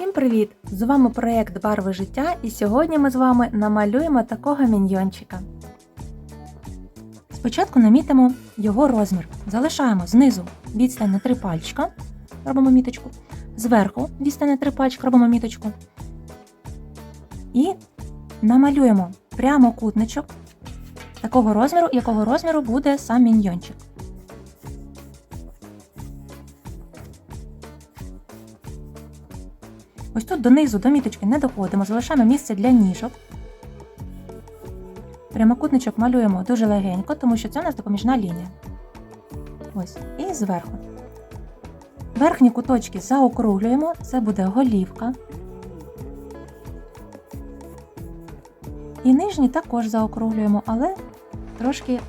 Всім привіт! З вами проєкт Барви життя, і сьогодні ми з вами намалюємо такого міньйончика. Спочатку намітимо його розмір. Залишаємо знизу відстань на 3 пальчика, робимо міточку, зверху відстань на 3 пальчика, робимо міточку. І намалюємо прямокутничок такого розміру, якого розміру буде сам міньйончик. Ось тут донизу до міточки не доходимо, залишаємо місце для ніжок. Прямокутничок малюємо дуже легенько, тому що це у нас допоміжна лінія. Ось, і зверху. Верхні куточки заокруглюємо, це буде голівка. І нижні також заокруглюємо, але трошки.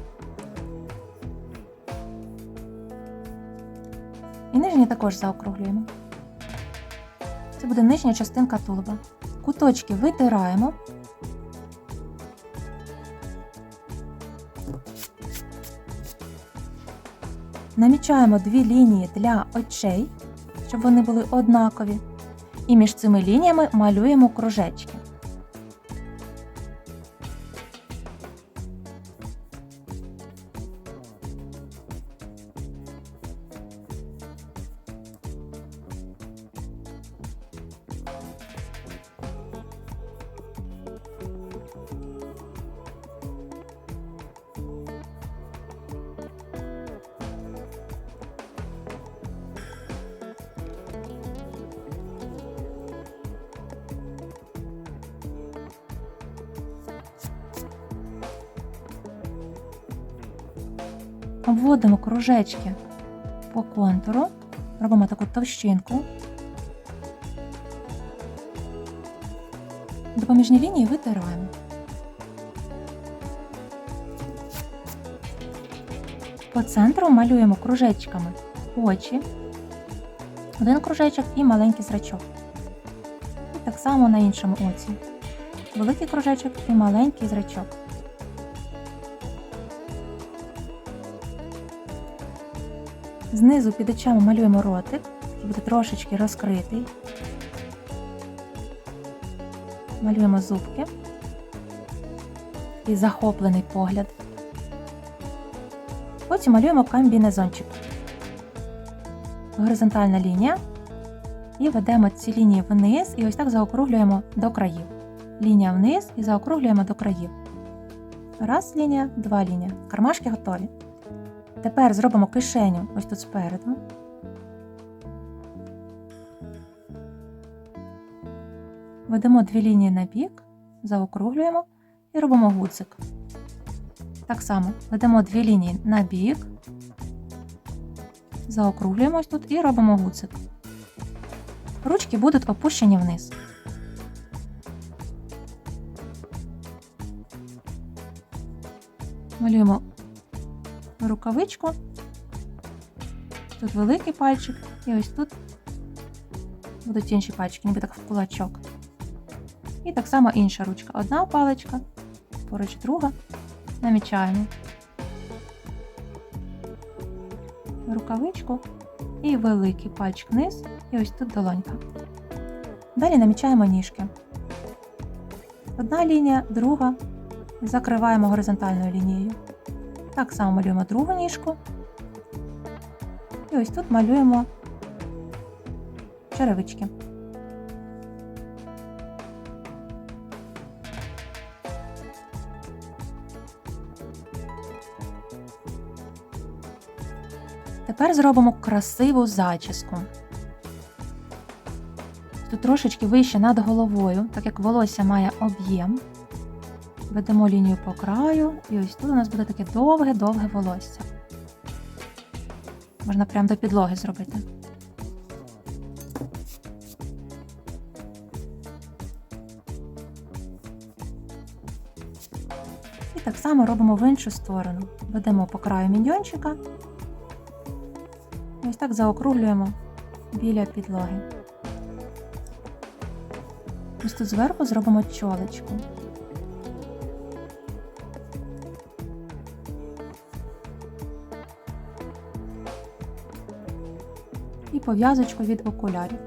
І нижні також заокруглюємо. Це буде нижня частинка тулуба. Куточки витираємо. Намічаємо дві лінії для очей, щоб вони були однакові. І між цими лініями малюємо кружечки. Обводимо кружечки по контуру, робимо таку товщинку. Допоміжні лінії витираємо. По центру малюємо кружечками очі, один кружечок і маленький зрачок. І так само на іншому оці. Великий кружечок і маленький зрачок. Знизу під очами малюємо ротик, який буде трошечки розкритий. Малюємо зубки і захоплений погляд. Потім малюємо комбінезончик. Горизонтальна лінія. І ведемо ці лінії вниз і ось так заокруглюємо до країв. Лінія вниз і заокруглюємо до країв. Раз лінія, два лінія. Кармашки готові. Тепер зробимо кишеню ось тут спереду. Ведемо дві лінії на бік, заокруглюємо і робимо гудзик. Так само ведемо дві лінії на бік, заокруглюємо ось тут і робимо гудзик. Ручки будуть опущені вниз. Малюємо рукавичку. Тут великий пальчик, і ось тут будуть інші пальчики, ніби так в кулачок. І так само інша ручка. Одна паличка, поруч друга. Намічаємо рукавичку і великий пальчик вниз, і ось тут долонька. Далі намічаємо ніжки. Одна лінія, друга. Закриваємо горизонтальною лінією. Так само малюємо другу ніжку. І ось тут малюємо черевички. Тепер зробимо красиву зачіску. Тут трошечки вище над головою, так як волосся має об'єм. Ведемо лінію по краю, і ось тут у нас буде таке довге-довге волосся. Можна прямо до підлоги зробити. І так само робимо в іншу сторону. Ведемо по краю міньйончика. Ось так заокруглюємо біля підлоги. Ось тут зверху зробимо чолочку. Пов'язочку від окулярів.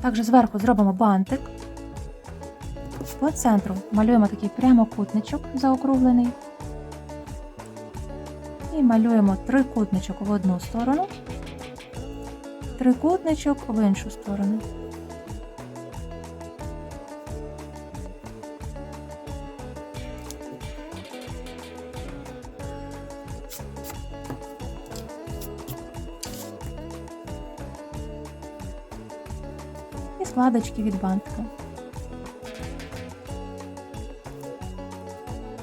Також зверху зробимо бантик. По центру малюємо такий прямокутничок заокруглений. І малюємо трикутничок в одну сторону, трикутничок в іншу сторону. І від бантика.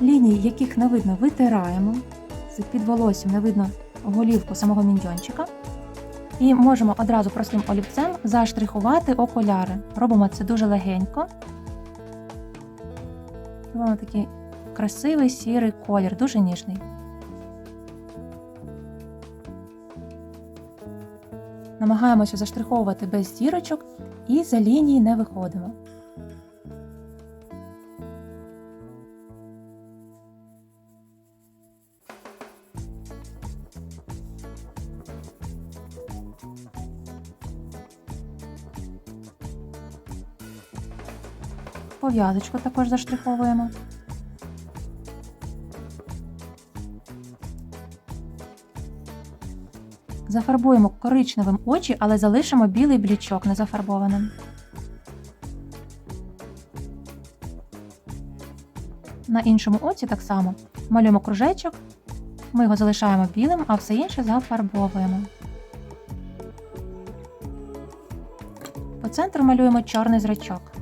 Лінії, яких не видно, витираємо. Під волоссям не видно голівку самого міньйончика. І можемо одразу простим олівцем заштрихувати окуляри. Робимо це дуже легенько. Робимо такий красивий сірий колір, дуже ніжний. Намагаємося заштриховувати без зірочок і за лінії не виходимо. Пов'язочку також заштриховуємо. Зафарбуємо коричневим очі, але залишимо білий блічок незафарбованим. На іншому оці так само малюємо кружечок, ми його залишаємо білим, а все інше зафарбовуємо. По центру малюємо чорний зрачок.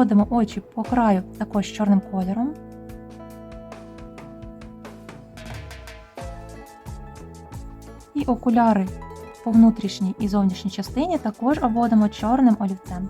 Обводимо очі по краю також чорним кольором. І окуляри по внутрішній і зовнішній частині також обводимо чорним олівцем.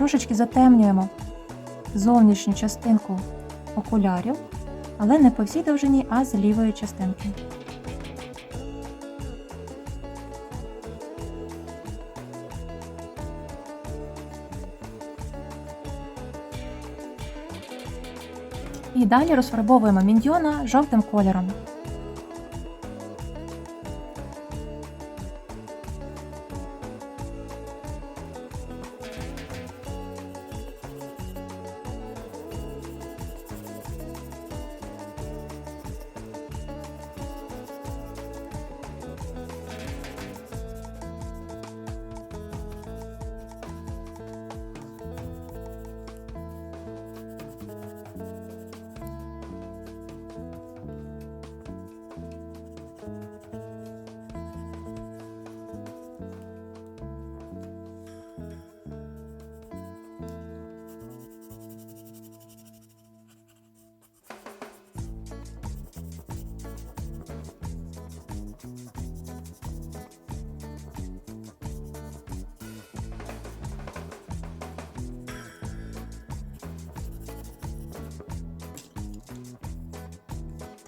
Трошечки затемнюємо зовнішню частинку окулярів, але не по всій довжині, а з лівої частинки. І далі розфарбовуємо міньйона жовтим кольором.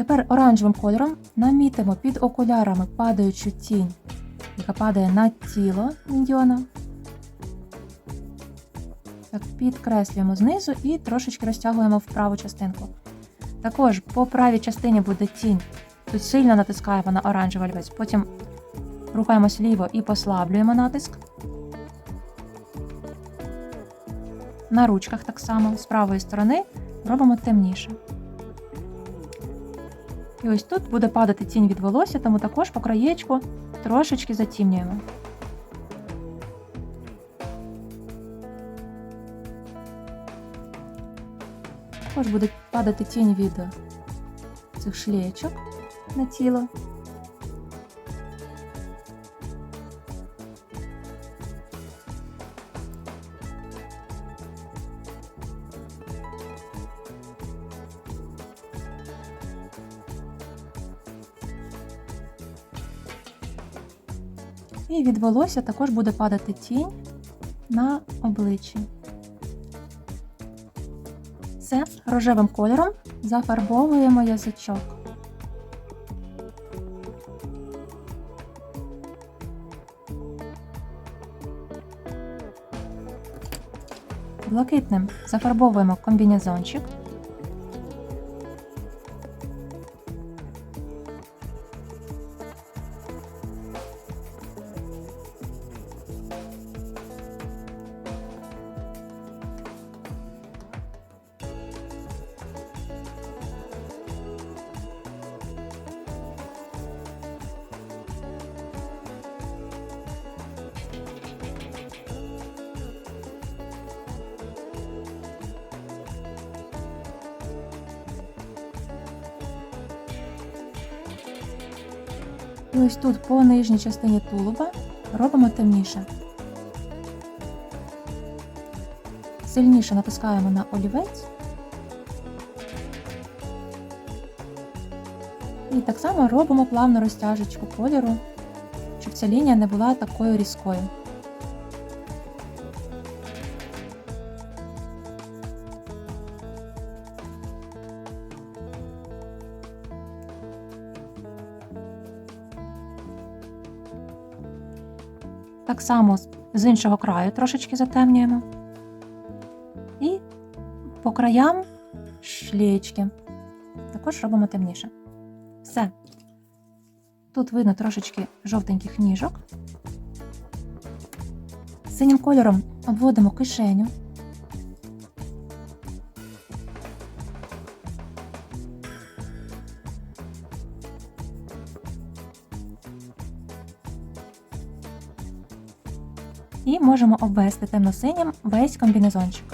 Тепер оранжевим кольором намітимо під окулярами падаючу тінь, яка падає на тіло міньйона. Так, підкреслюємо знизу і трошечки розтягуємо в праву частинку. Також по правій частині буде тінь. Тут сильно натискаємо на оранжевий олівець, потім рухаємось ліво і послаблюємо натиск. На ручках так само з правої сторони робимо темніше. І ось тут буде падати тінь від волосся, тому також по краєчку трошечки затімнюємо. Також буде падати тінь від цих шлеєчок на тіло. І від волосся також буде падати тінь на обличчі. Все рожевим кольором зафарбовуємо язичок. Блакитним зафарбовуємо комбінезончик. І ось тут по нижній частині тулуба робимо темніше. Сильніше натискаємо на олівець. І так само робимо плавну розтяжечку кольору, щоб ця лінія не була такою різкою. Так само з- іншого краю трошечки затемнюємо. І по краям шлієчки. Також робимо темніше. Все. Тут видно трошечки жовтеньких ніжок. Синім кольором обводимо кишеню. І можемо обвести темно-синім весь комбінезончик.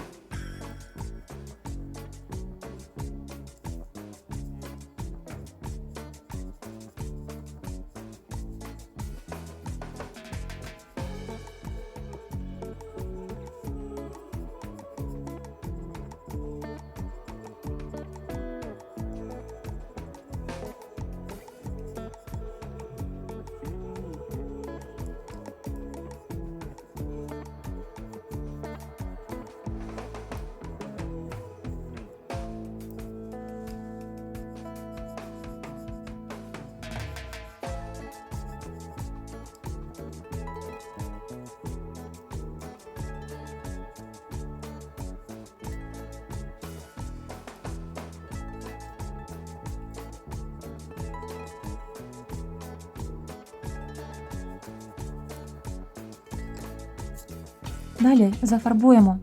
Далі зафарбуємо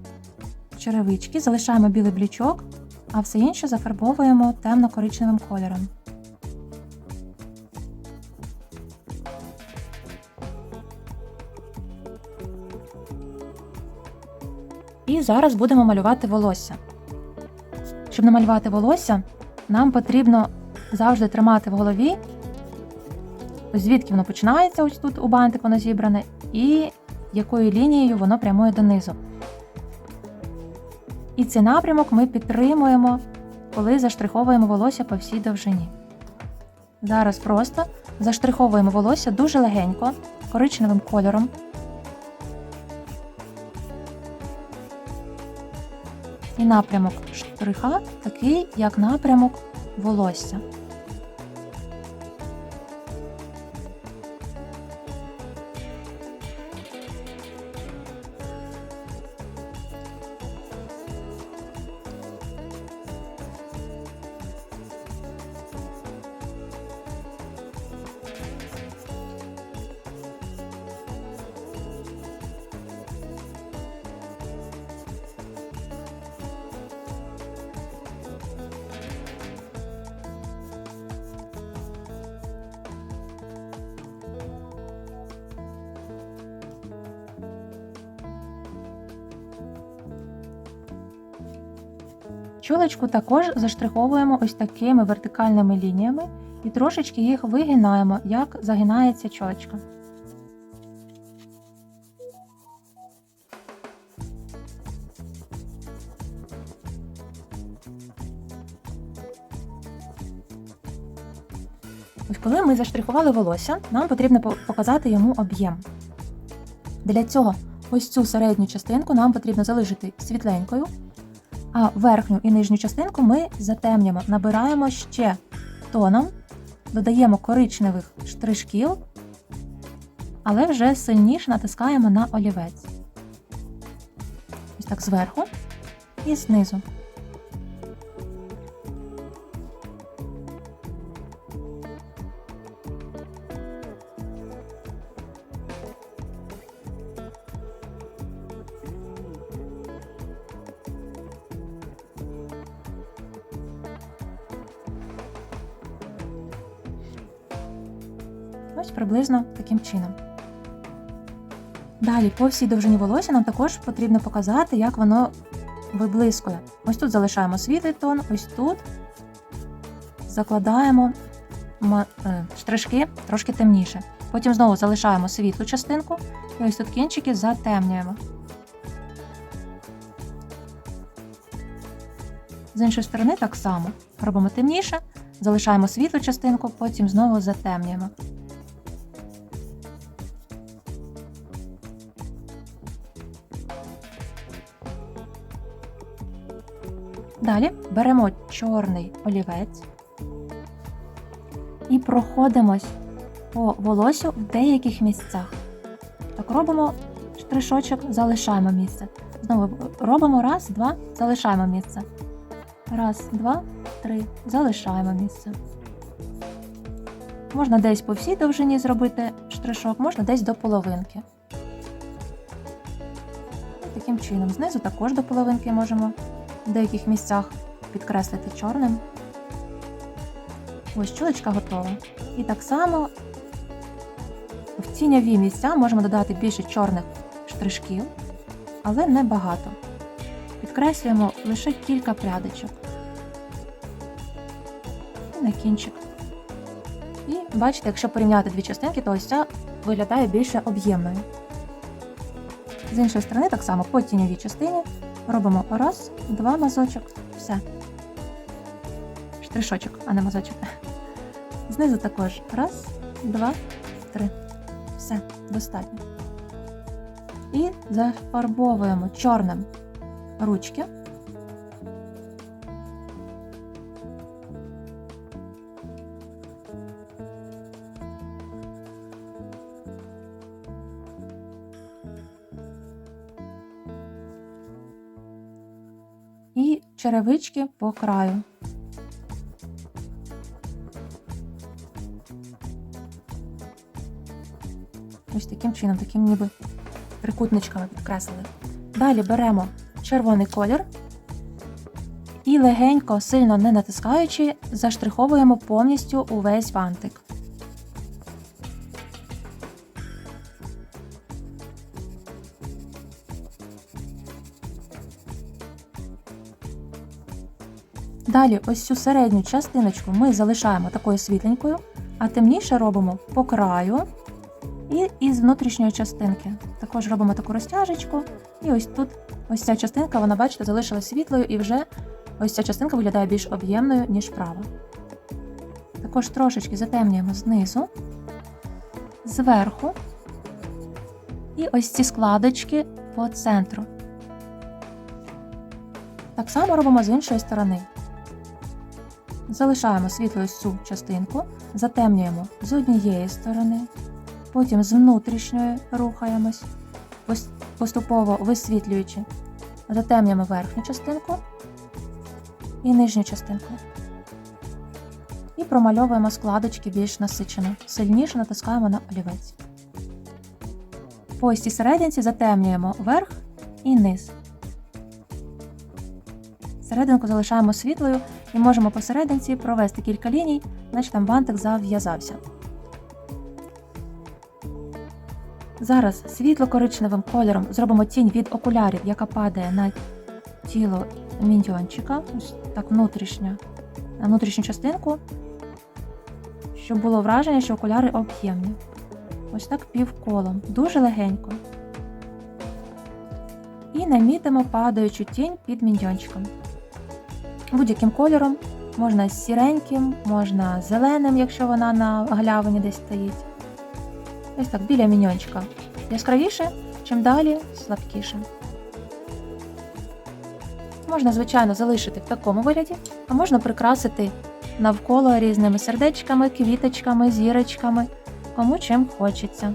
черевички, залишаємо білий блічок, а все інше зафарбовуємо темно-коричневим кольором. І зараз будемо малювати волосся. Щоб намалювати волосся, нам потрібно завжди тримати в голові, звідки воно починається, ось тут у бантик воно зібране, і якою лінією воно прямує донизу. І цей напрямок ми підтримуємо, коли заштриховуємо волосся по всій довжині. Зараз просто заштриховуємо волосся дуже легенько, коричневим кольором. І напрямок штриха такий, як напрямок волосся. Чолочку також заштриховуємо ось такими вертикальними лініями і трошечки їх вигинаємо, як загинається чолочка. Ось коли ми заштрихували волосся, нам потрібно показати йому об'єм. Для цього ось цю середню частинку нам потрібно залишити світленькою, а верхню і нижню частинку ми затемнюємо, набираємо ще тоном, додаємо коричневих штришків, але вже сильніше натискаємо на олівець. Ось так зверху і знизу. Приблизно таким чином. Далі, по всій довжині волосся нам також потрібно показати, як воно виблискує. Ось тут залишаємо світлий тон, ось тут закладаємо е, штришки трошки темніше. Потім знову залишаємо світлу частинку, і ось тут кінчики затемнюємо. З іншої сторони так само робимо темніше, залишаємо світлу частинку, потім знову затемнюємо. Далі беремо чорний олівець і проходимось по волосю в деяких місцях. Так робимо штришочок, залишаємо місце. Знову робимо раз, два, залишаємо місце. Раз, два, три, залишаємо місце. Можна десь по всій довжині зробити штришок, можна десь до половинки. Таким чином, знизу також до половинки можемо в деяких місцях підкреслити чорним. Ось чулочка готова. І так само в тіньові місця можемо додати більше чорних штришків, але не багато. Підкреслюємо лише кілька прядочок. І на кінчик. І бачите, якщо порівняти дві частинки, то ось ця виглядає більше об'ємною. З іншої сторони, так само по тіньовій частині робимо раз, два мазочок, все. Штришочок, а не мазочок. Знизу також раз, два, три. Все, достатньо. І зафарбовуємо чорним ручки. Черевички по краю. Ось таким чином, таким ніби трикутничками підкреслили. Далі беремо червоний колір і легенько, сильно не натискаючи, заштриховуємо повністю увесь бантик. Далі ось цю середню частиночку ми залишаємо такою світленькою, а темніше робимо по краю і із внутрішньої частинки. Також робимо таку розтяжечку, і ось тут ось ця частинка, вона, бачите, залишилась світлою, і вже ось ця частинка виглядає більш об'ємною, ніж права. Також трошечки затемнюємо знизу, зверху, і ось ці складочки по центру. Так само робимо з іншої сторони. Залишаємо світло ось цю частинку, затемнюємо з однієї сторони, потім з внутрішньої рухаємось, поступово висвітлюючи, затемнюємо верхню частинку і нижню частинку. І промальовуємо складочки більш насичено, сильніше натискаємо на олівець. По ось цій серединці затемнюємо верх і низ. Серединку залишаємо світлою і можемо посерединці провести кілька ліній, значить там бантик зав'язався. Зараз світло-коричневим кольором зробимо тінь від окулярів, яка падає на тіло міньйончика. Ось так внутрішня, на внутрішню частинку, щоб було враження, що окуляри об'ємні. Ось так півколом, дуже легенько. І намітимо падаючу тінь під міньйончиком. Будь-яким кольором, можна сіреньким, можна зеленим, якщо вона на галявині десь стоїть. Ось так, біля міньйончика. Яскравіше, чим далі, слабкіше. Можна, звичайно, залишити в такому вигляді, а можна прикрасити навколо різними сердечками, квіточками, зірочками, кому чим хочеться.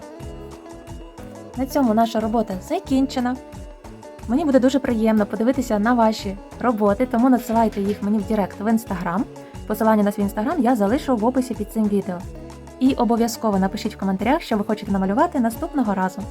На цьому наша робота закінчена. Мені буде дуже приємно подивитися на ваші роботи, тому надсилайте їх мені в Директ в інстаграм. Посилання на свій інстаграм я залишу в описі під цим відео. І обов'язково напишіть в коментарях, що ви хочете намалювати наступного разу.